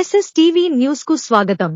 SS TV news కు స్వాగతం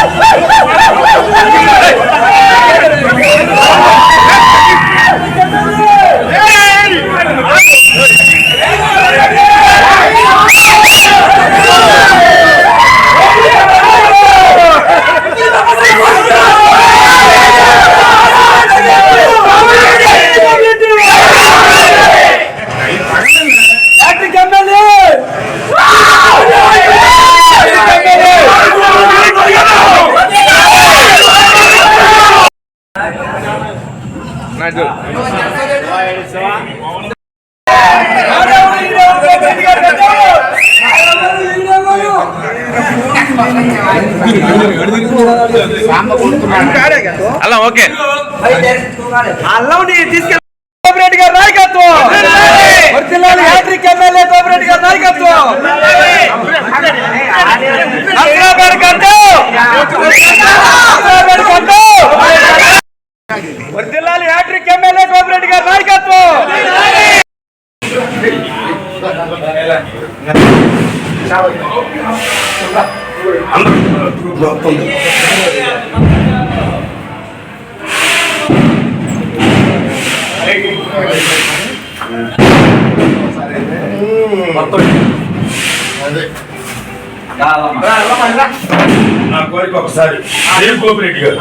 Hey! అలా ఓకే. అల్లంని తీసుకెళ్ళి నా కోరిక ఒకసారి. కోఆపరేటివ్ గారు.